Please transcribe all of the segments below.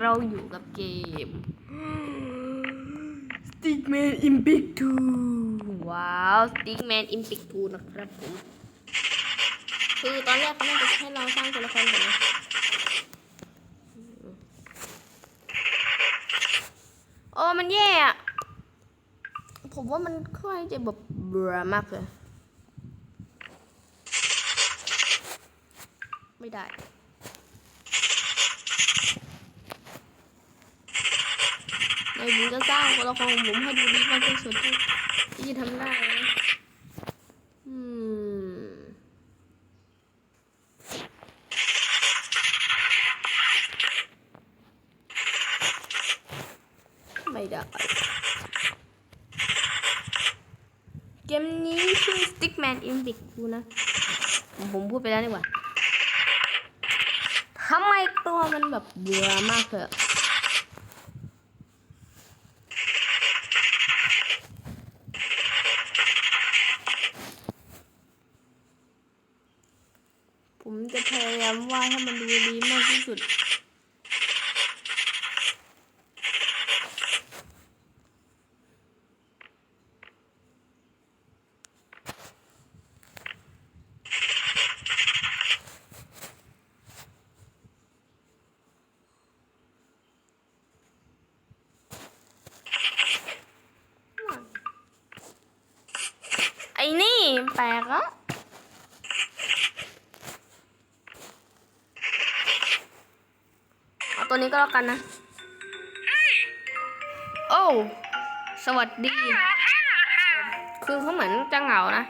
เราอยู่กับเกม Stickman Impact 2 ว้าว Stickman Impact 2 นะครับผม คือตอนแรกเขาน่าจะให้เราสร้างตัวละครก่อนนะโอ้มันแย่อะผมว่ามันค่อยจะแบบเบื่อมากเลย ไม่ได้ ในผมจะสร้างตัวละครของผมให้ดูดีมากที่สุดที่ที่จะทำได้นะอืมไม่ได้เกมนี้ชื่อ Stickman Impic ดูนะ ผมพูดไปแล้วดีกว่าทำไมตัวมันแบบเบื่อมากเลยอะผมจะพยายามวาดให้มันดูดีมากที่สุด ไอ้นี่แปล กอะเอาตัวนี้ก็แล้วกันนะ โอ้ สวัสดี คือเขาเหมือนจะเหงานะ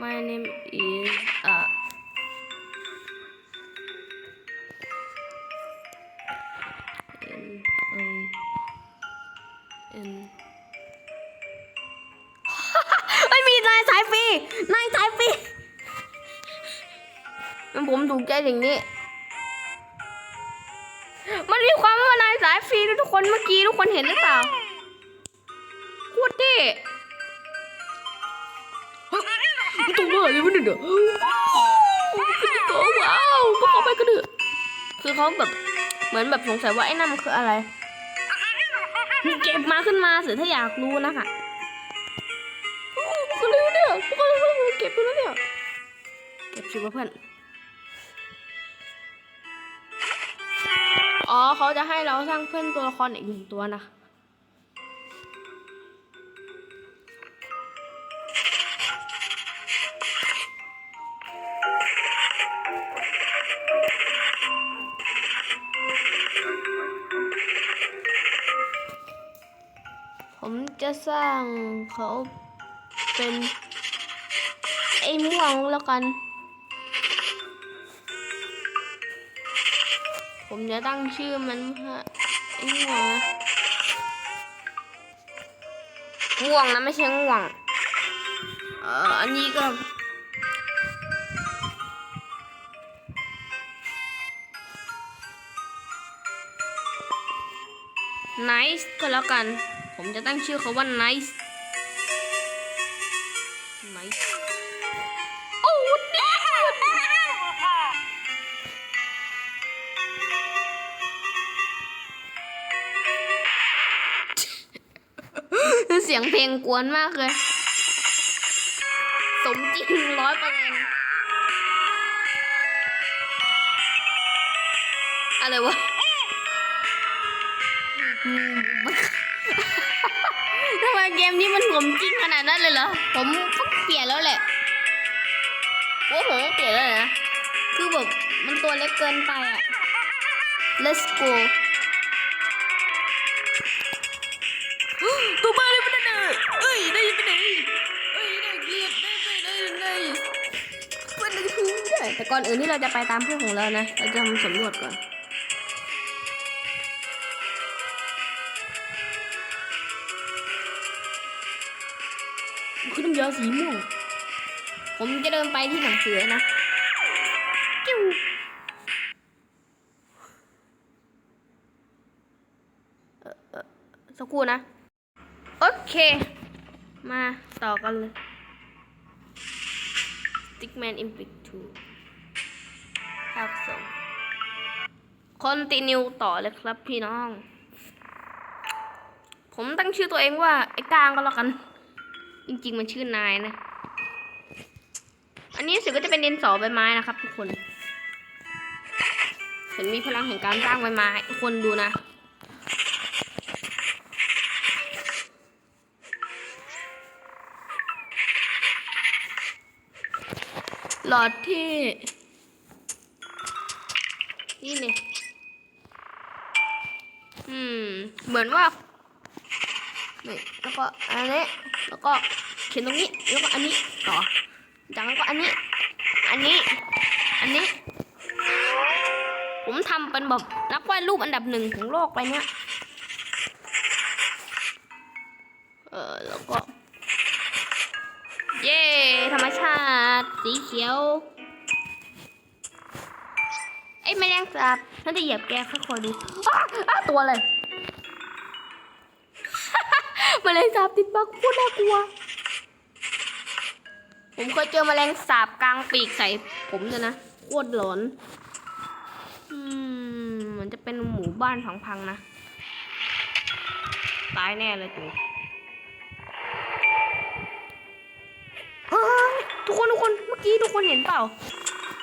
My name is เอ่อ N I N ไม่มีนายสายฟรีนายสายฟรีมันผมถูกใจสิ่งนี้ มันมีความว่านายสายฟรีทุกคนเมื่อกี้ทุกคนเห็นหรือเปล่าพูดดิเฮ้ยมันตัวอะไรวะเนี่ยเด้อตัวว้าวพวกเขาไปกันเถอะคือเขาแบบเหมือนแบบสงสัยว่าไอ้นั่นมันคืออะไร เก็บมาขึ้นมาสิถ้าอยากรู้นะคะ ชิวเพื่อน อ๋อเขาจะให้เราสร้างเพื่อนตัวละครอีกหนึ่งตัวนะผมจะสร้างเขาเป็น ไอ้ม่วงแล้วกัน ผมจะตั้งชื่อมันว่าไอ้ม่วงนะม่วงนะไม่ใช่ง่วง เอ่ออันนี้ก็ nice ก็แล้วกัน ผมจะตั้งชื่อเขาว่า nice nice งเพลงกวนมากเลย สมจริงร้อยเปอร์เซ็นอะไรวะทำไมเกมนี้มันสมจริงขนาดนั้นเลยเหรอ ผมต้องเปลี่ยนแล้วแหละโอ้โหเปลี่ยนแล้วนะ คือแบบมันตัวเล็กเกินไปอะ let's go ตัวบ้าเลยมัน เอ้ยได้ยังไงเอ้ยได้เกลียดได้ได้ได้ได้เพื่อนได้ทูได้แต่ก่อนอื่นที่เราจะไปตามเพื่อนของเรานะ เราจะทำสำรวจก่อนคือน้ำยาสีม่วง ผมจะเดินไปที่หนังสือนะจิ้วเออเออสักครู่นะ เค มาต่อกันเลย Stickman i m p i c t 2ภาคสองคอนติเนียต่อเลยครับพี่น้อง ผมตั้งชื่อตัวเองว่า ไอ้กลางก็แล้วกัน จริง ๆ มันชื่อนายนะ อันนี้สึกก็จะเป็นดินสอใบไม้นะครับทุกคนเห็นมีพลังแห่งการสร้างใบไม้ทุกคนดูนะ หลอดที่ นี่เนี่ยอืม เหมือนว่านี่แล้วก็อันนี้แล้วก็เขียนตรงนี้แล้วก็อันนี้ต่อจากนั้นก็อันนี้ อันนี้ อันนี้ ผมทำเป็นแบบนักวาดรูปอันดับหนึ่งของโลกไปเนี้ย สีเขียว ไอ้แมลงสาบน่าจะเหยียบแกค่อยๆดูอ้าอ้าตัวอะไรแมลงสาบติดบักพูดน่ากลัว ผมเคยเจอแมลงสาบกลางปีกใส่ผมเลยนะโคตรหลอนอืมเหมือนจะเป็นหมู่บ้านพังๆนะ ตายแน่เลยจู ทุกคนทุกคนเมื่อกี้ทุกคนเห็นเปล่า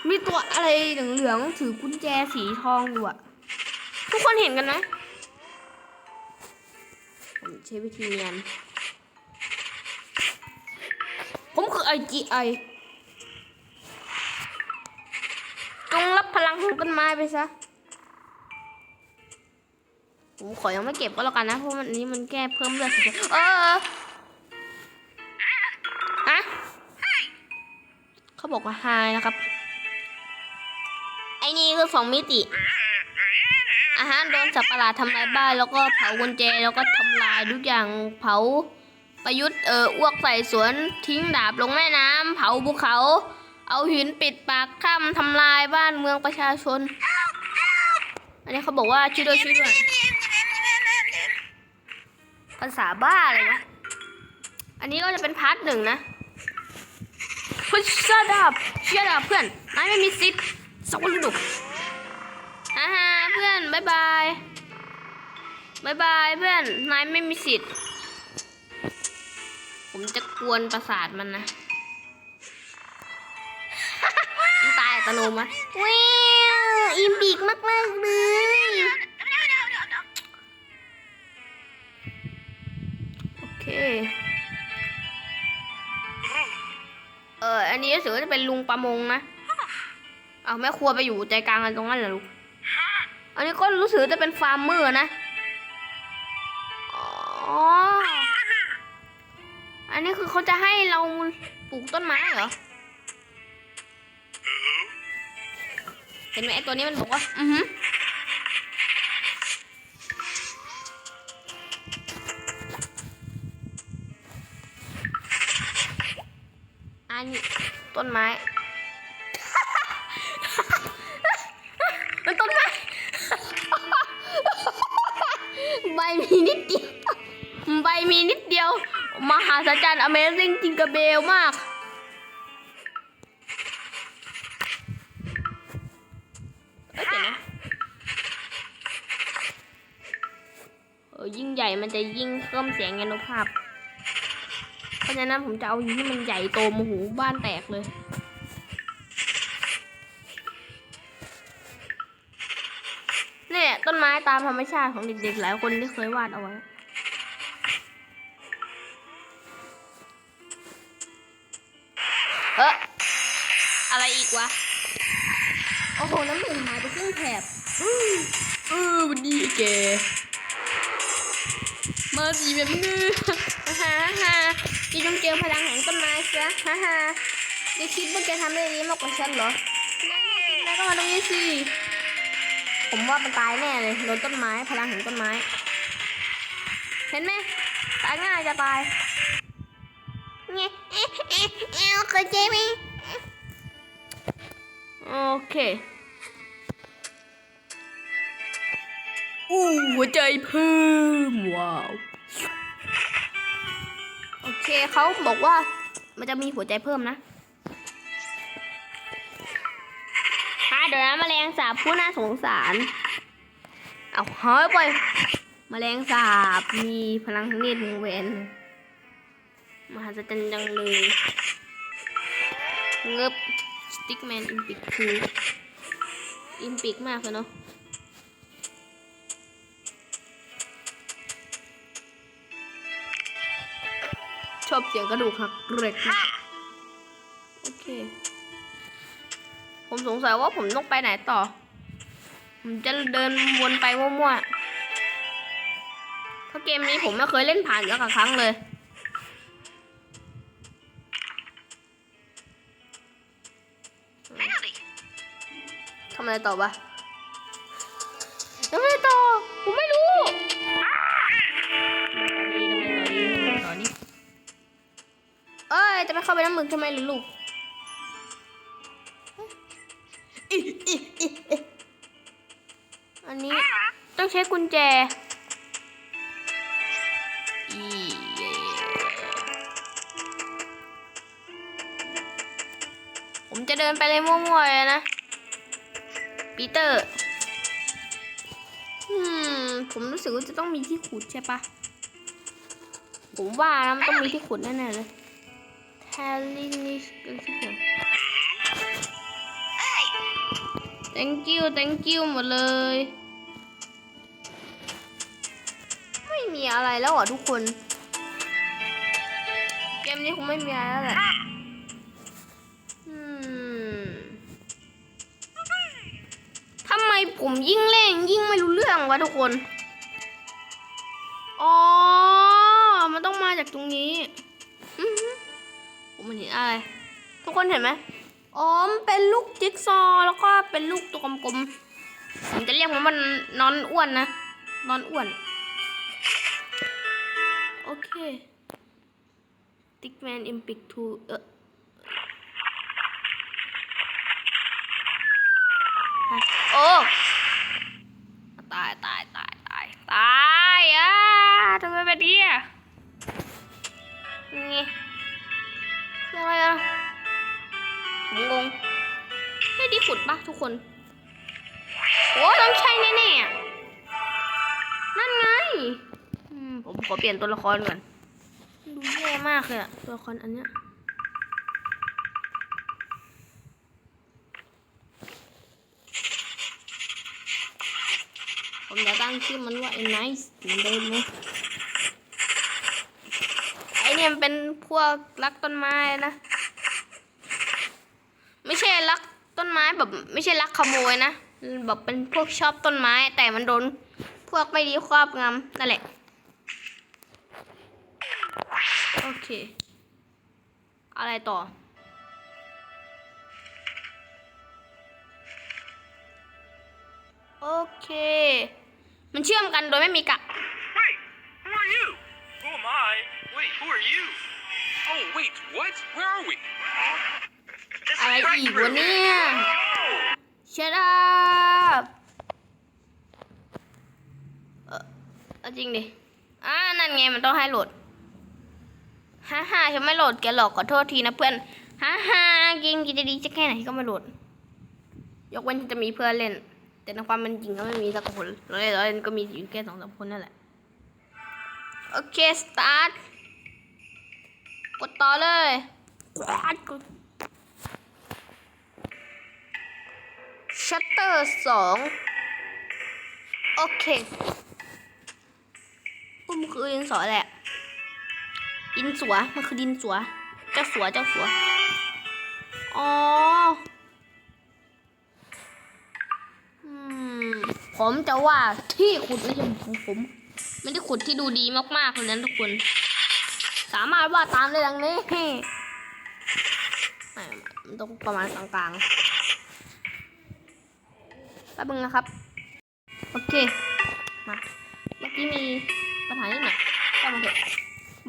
มีตัวอะไรเหลืองๆถือกุญแจสีทองอยู่อะทุกคนเห็นกันไหมผมใช้วิธีเนียนผมคือ IGI จงรับพลังของต้นไม้ไปซะผมขอยังไม่เก็บก็แล้วกันนะ เพราะวันนี้มันแก้เพิ่มเลือดเฉยๆเออ บอกว่าไฮนะครับ ไอ้นี่คือสองมิติ อาหารโดนสัตว์ประหลาดทำลายบ้าน แล้วก็เผากุญแจแล้วก็ทำลายทุกอย่างเผาประยุทธ์เอออ้วกใส่สวนทิ้งดาบลงแม่น้ำเผาภูเขา เอาหินปิดปากถ้ำทำลายบ้านเมืองประชาชน อันนี้เขาบอกว่าช่วยด้วยช่วยด้วยภาษาบ้าเลยวะอันนี้ก็จะเป็นพาร์ทหนึ่งนะ พุชชาดับเชื่อดับเพื่อนนายไม่มีสิทธิ์สกปรกฮ่าฮ่าเพื่อนบายบายบายบายเพื่อนนายไม่มีสิทธิ์ ผมจะกวนประสาทมันนะมันตายอัตโนมัติว้าวอิมบิกมากมากๆเลยโอเค อออันนี้รู้สึกว่าจะเป็นลุงประมงนะเอาแม่ครัวไปอยู่ใจกลางกันตรงนั้นเหรอลูกอันนี้ก็รู้สึกจะเป็นฟาร์มเมอร์นะอ๋ออันนี้คือเขาจะให้เราปลูกต้นไม้เหรอเห็นไหมไอตัวนี้มันบอกว่า อือหื ต้นไม้ มันต้นไม้ ใบมีนิดเดียว ใบมีนิดเดียว มหาศาล Amazing จริงกระเบลมาก เอ้ยเดี๋ยวนะเออยิ่งใหญ่มันจะยิ่งเพิ่มเสียงอนุภาพ ราะฉะนั้นผมจะเอาที่มันใหญ่โตมโหบ้านแตกเลย นี่แหละต้นไม้ตามธรรมชาติของเด็กๆหลายคนที่เคยวาดเอาไว้เอออะไรอีกวะ โอ้โห น้ำหนึ่งหายไปครึ่งแถบอื้อเออวันดีแก มาสีแบบมือฮ่าฮ่าฮ่าพี่ต้องเจอพลังแห่งต้นไม้ซะฮ่าฮ่าจะคิดว่าแกทำได้ดีมากกว่าฉันเหรอนายก็มาตรงนี้สิ ผมว่ามันตายแน่เลยโดนต้นไม้พลังแห่งต้นไม้ เห็นไหมตายง่ายจะตายเนี่ยเอ๊ะเอ๊ะเอ๊ะเข้าใจไหมโอเคอู้หัวใจเพิ่มว้าวโอ เคเขาบอกว่ามันจะมีหัวใจเพิ่มนะฮะเดี๋ยวนะแมลงสาบผู้น่าสงสาร เอาหายไปแมลงสาบมีพลังทางเนตรวงแหวนมหัศจรรย์จังเลยเงึบสติ๊กแมนอิมพิกคืออิมพิกมากเลยเนาะ ชอบเสียงกระดูกหักเกร็ดมากโอเค ผมสงสัยว่าผมต้องไปไหนต่อ ผมจะเดินวนไปมั่วๆเพราะเกมนี้ผมไม่เคยเล่นผ่านสักครั้งเลยทำอะไรต่อปะ เอ้ยจะไปเข้าไปน้ำมึกทำไมหรือลูกอิอิอิอิอันนี้ต้องใช้กุญแจอีเย่ผมจะเดินไปเลยมั่วๆเลยนะปีเตอร์อืมผมรู้สึกว่าจะต้องมีที่ขุดใช่ปะผมว่านะมันต้องมีที่ขุดแน่ๆเลย แทลลินิชกันสักอย่าง thank you thank you หมดเลย ไม่มีอะไรแล้วเหรอทุกคน เกมนี้คงไม่มีอะไรแล้วแหละทำไมผมยิ่งเล่นยิ่งไม่รู้เรื่องวะทุกคน อ๋อ มันต้องมาจากตรงนี้ มันเห็นอะไร ทุกคนเห็นไหมอ๋อมเป็นลูกจิ๊กซอแล้วก็เป็นลูกตัวกลมๆ ผมจะเรียกมันว่านอนอ้วนนะ นอนอ้วน โอเคติ๊กแมนอิมพิกทูเออโอ้ตายตายตายตายตายอะทำไมเป็นอย่างนี้อะนี่ คืออะไรอะผมงงให้ดีขุดปะทุกคนโอ้ต้องใช่แน่ๆอะนั่นไงอืมผมขอเปลี่ยนตัวละครก่อน ดูแย่มากเลยอะตัวละครอันเนี้ยผมจะตั้งชื่อมันว่าไอ้ nice เหมือนเดิมเลย นี่ยมันเป็นพวกรักต้นไม้นะ ไม่ใช่รักต้นไม้แบบ ไม่ใช่รักขโมยนะแบบเป็นพวกชอบต้นไม้ แต่มันโดนพวกไม่ดีครอบงำนั่นแหละ โอเค อะไรต่อโอเค มันเชื่อมกันโดยไม่มีกะ Wait, who are you? Who am I? Wait, who are you? Oh, wait, what? Where are we? This อะไร is อีก Crack วะเนี่ย Room. Shut up เออเอาจริงดิอ่านั่นไงมันต้องให้โหลดฮ่าฮ่าฉันไม่โหลดแกหรอกขอโทษทีนะเพื่อนฮ่าฮ่าเกมกีจะดีจะแค่ไหนก็ไม่โหลด ยกเว้นจะมีเพื่อนเล่น แต่ในความเป็นจริงก็ไม่มีสักคนเราเล่นเราเล่นก็มีอยู่แค่สองสามคนนั่นแหละ โอเค สตาร์ท กดต่อเลยกดกดชัตเตอร์สองโอเคอุ้มนคือดินสอแหละ ดินสัวมันคือดินสัวเจ้าสัวเจ้าสัวอ๋ออืมผมจะว่าที่ขุดไม่ใช่ของผม ไม่ได้ขุดที่ดูดีมากๆเลยนทุกคน สามารถว่าดตามได้ดังนี้ไม่มันต้องประมาณกลางๆแป๊บนึงนะครับ โอเค มา เมื่อกี้มีปัญหานิดหน่อยก็มาเถอะ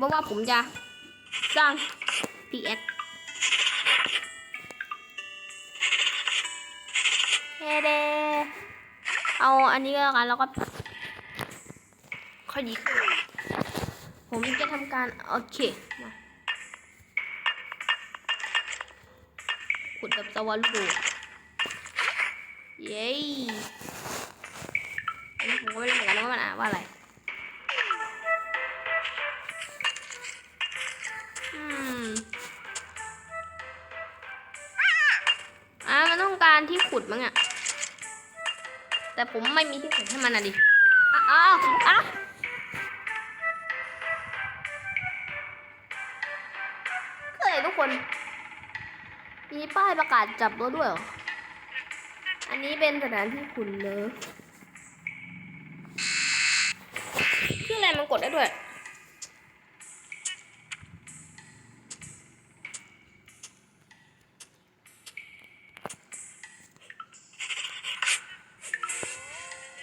บอกว่าผมจะสร้าง PS เฮเดเอาอันนี้ก็แล้วกันแล้วก็ ค่อยดีขึ้นผมจะทำการโอเคมาขุดแบบสวรรค์ลูเย้อันนี้ผมก็ไม่รู้เหมือนกันว่ามันอ่านว่าอะไรอ่ามันต้องการที่ขุดมั้งอะแต่ผมไม่มีที่ขุดให้มันอะดิอ้าวอ้าว คน มีป้ายประกาศจับรถด้วยหรอ อันนี้เป็นสถานที่ขุดเลิฟชื่ออะไรมันกดได้ด้วย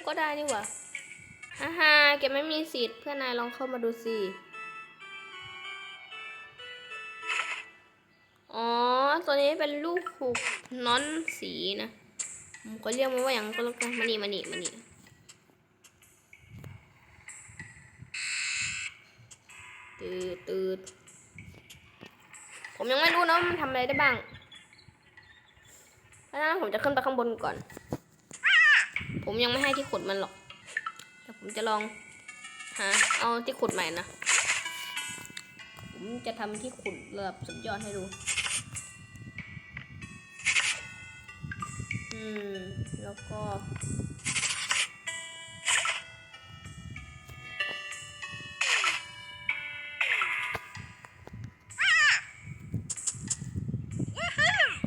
ก็ได้นี่หว่าฮ่าฮ่าแกไม่มีสิทธิ์เพื่อนนายลองเข้ามาดูสิ อ๋อ ตัวนี้เป็นลูกหุกน้อนสีนะผมก็เรียกมันว่าอย่างก็แล้วกันมานี่มานี่มานี่ตืดตืดผมยังไม่รู้นะว่ามันทำอะไรได้บ้างเพราะฉะนั้นผมจะขึ้นไปข้างบนก่อน ผมยังไม่ให้ที่ขุดมันหรอก แต่ผมจะลองหาเอาที่ขุดใหม่นะ ผมจะทำที่ขุดระดับสุดยอดให้ดู อืม แล้วก็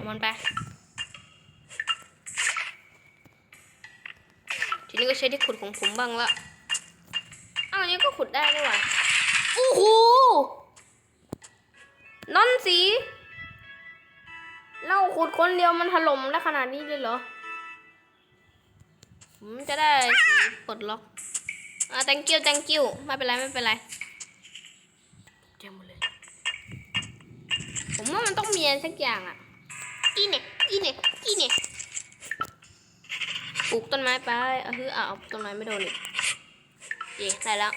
มันไป ทีนี้ก็ใช้ที่ขุดของผมบ้างละอ้าวอันนี้ก็ขุดได้ด้วยว่ะโอ้โหนอนสี ขุดคนเดียวมันถล่มได้ขนาดนี้เลยเหรอผมจะได้สีปลดล็อกอ่า thank you thank you ไม่เป็นไรไม่เป็นไรเจมเลย ผมว่ามันต้องมีอะไรสักอย่างอะอีเนี่ยอีเนี่ยอีเนี่ยปลูกต้นไม้ไปเอาคือเอาต้นไม้ไม่โดนอีกเย่ได้แล้ว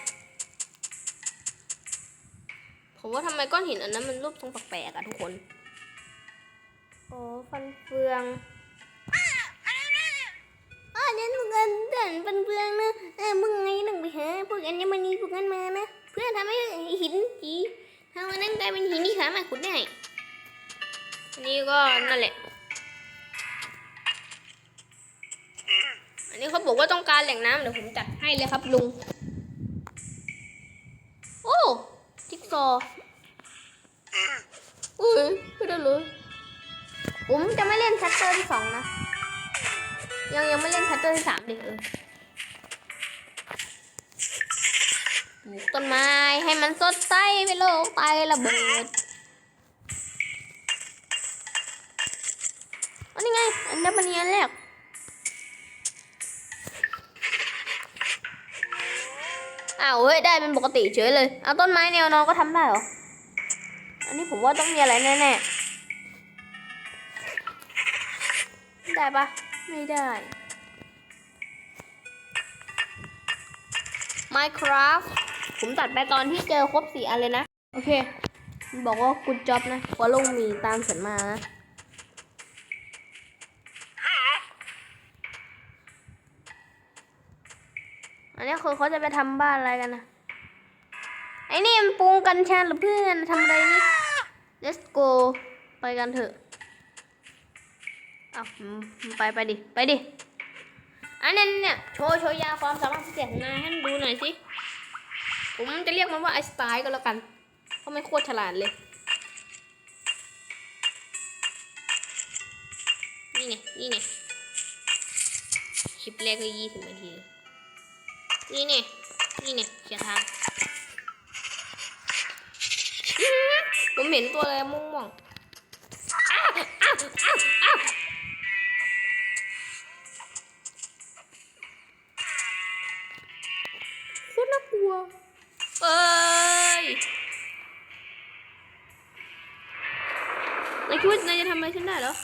ผมว่าทำไมก้อนหินอันนั้นมันรูปทรงแปลกๆอะทุกคน อ้ฟันเฟืองอ๋อเนี่ยมึงกันเดินฟันเฟืองนะเออมึงไงหนึ่งไปหาพวกอัญมณีพวกนั้นมานะเพื่อทำให้หินสีทำให้นั่นกลายเป็นหินที่สามารถขุดได้อันนี้ก็นั่นแหละอันนี้เขาบอกว่าต้องการแหล่งน้ำเดี๋ยวผมจัดให้เลยครับลุง โอ้จิ๊กซออุ้ยไม่ได้เลย ผมจะไม่เล่นชัตเตอร์ที่สองนะ ยังยังไม่เล่นชัตเตอร์ที่สามดิเออปลูกต้นไม้ให้มันสดใสไปโลกไประเบิดอันนี้ไง อันนี้มันอันแรกอ้าวเฮ้ย ได้เป็นปกติเฉยเลย เอาต้นไม้แนวนอนก็ทำได้เหรอ อันนี้ผมว่าต้องมีอะไรแน่ๆ ได้ปะไม่ได้ Minecraft ผมตัดไปตอนที่เจอครบสี่อันเลยนะ โอเคบอกว่าคุณจ็อบนะฟอลโล่มีตามฉันมานะอันนี้คือเขาจะไปทำบ้านอะไรกันนะ ไอ้นี่มันปรุงกัญชาหรือเพื่อนทำอะไรนี่ let's go ไปกันเถอะ อ้าวไปไปดิ ไปดิ อันนี้เนี่ยโชว์โชว์ยาความสามารถพิเศษของนายให้ดูหน่อยสิ ผมจะเรียกมันว่าไอสไตล์ก็แล้วกัน เพราะไม่โคตรฉลาดเลย นี่ไง นี่ไง คลิปแรกก็ยี่สิบนาที นี่เนี่ยนี่เนี่ยเขียนทาง ผมเห็นตัวอะไรม่วงๆายจะทำอะไรฉันได้เหรอ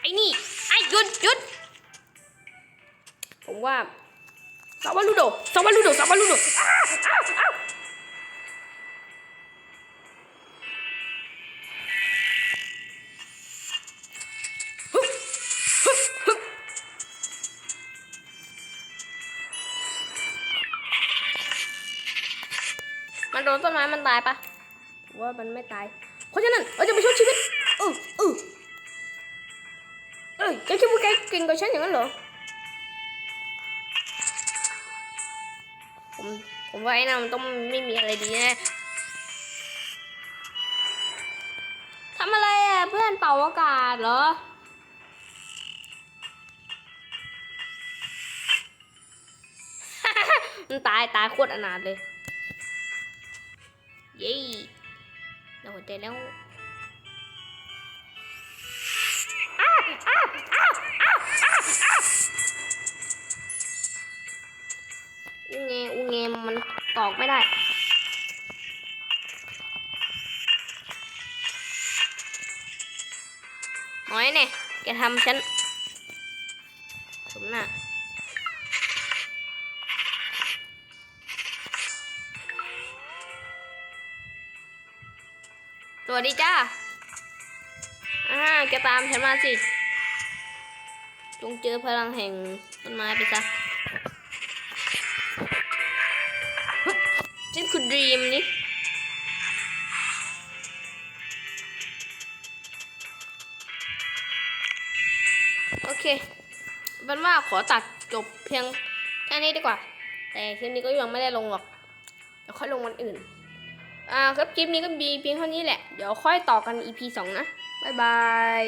ไอ้นี่ไอ้หยุดหยุดผมว่าสสาวาลูโดสาวาลูโดสาวาลูโดายปะผมว่ามันไม่ตาย เพราะฉะนั้นเราจะไปช่วยชีวิตเออเออเอ้ยแกคิดว่าแกเก่งกว่าฉันอย่างนั้นเหรอ ผมผมว่าไอ้นั่นมันต้องไม่มีอะไรดีแน่ทำอะไรอะเพื่อนเป่าอากาศเหรอมันตายตายโคตรอนาถเลย เย้เราหัวใจแล้วอ้าวอ้าวอ้าวอ้าวอ้าวอ้าวอูเงอูเงมันตอกไม่ได้น้อยเนี่ยแกทำฉันสมหน้า สวัสดีจ้าอ่าแกตามฉันมาสิ จงเจอพลังแห่งต้นไม้ไปซะฮึบฉันคือดรีมนี่โอเคเป็นว่าขอตัดจบเพียงแค่นี้ดีกว่า แต่คลิปนี้ก็ยังไม่ได้ลงหรอกเดี๋ยวค่อยลงวันอื่น อ่าครับคลิปนี้ก็มีเพียงเท่านี้แหละ เดี๋ยวค่อยต่อกัน EP 2 นะ บ๊ายบาย